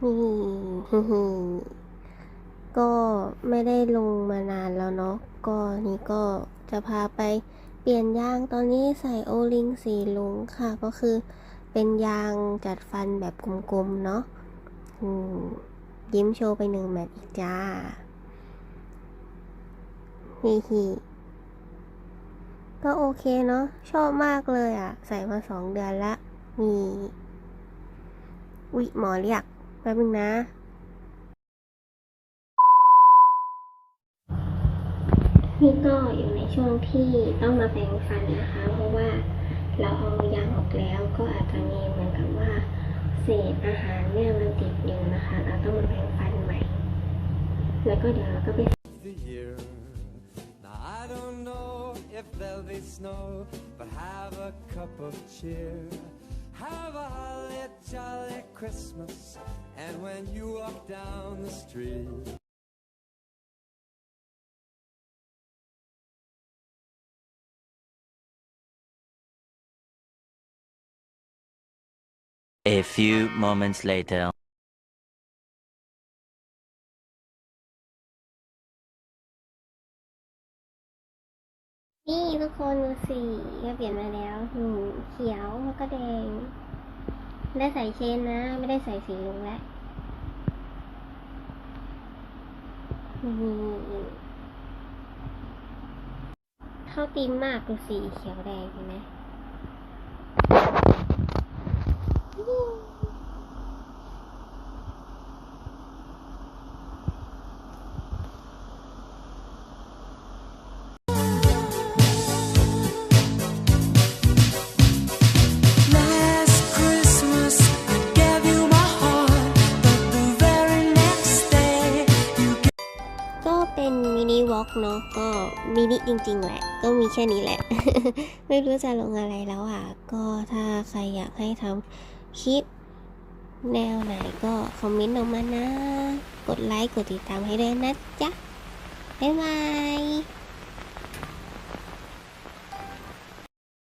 นี่ก็ไม่ได้ลงมานานแล้วเนาะ ก็นี่ก็จะพาไปเปลี่ยนยางตอนนี้ใส่โอลิงสีลุงค่ะ ก็คือเป็นยางจัดฟันแบบกลมๆเนาะยิ้มโชว์ไปหนึ่งแมตช์อีกจ้าฮิฮิก็โอเคเนาะ ชอบมากเลยอะ่ะ ใส่มาสองเดือนละนี่อุ๊ยหมอเรียก แป๊บนึงนะ นี่ก็อยู่ในช่วงที่ต้องมาแปรงฟันนะคะ เพราะว่าเราเอายางออกแล้วก็อาจจะมีเหมือนกับว่าเศษอาหารเนี่ยมันติดอยู่นะคะ เราต้องมาแปรงฟันใหม่ แล้วก็เดี๋ยวเราก็ไป the year. Now I don't know if there'll be snow, but have a cup of cheer. Have a holly jolly Christmas, and when you walk down the street. A few moments later. นี่ทุกคนดูสีก็เปลี่ยนมาแล้วอืมเขียวแล้วก็แดง ได้ใส่เชนนะ ไม่ได้ใส่สีลุงแล้วเข้าตีมมากดูสีเขียวแดงเห็นไหม อกเนาะก็มินิจริงๆแหละ ก็มีแค่นี้แหละ ไม่รู้จะลงอะไรแล้วอะ ก็ถ้าใครอยากให้ทำคลิปแนวไหนก็คอมเมนต์ออกมานะ กดไลค์ กดติดตามให้ด้วยนะจ๊ะ บ๊ายบาย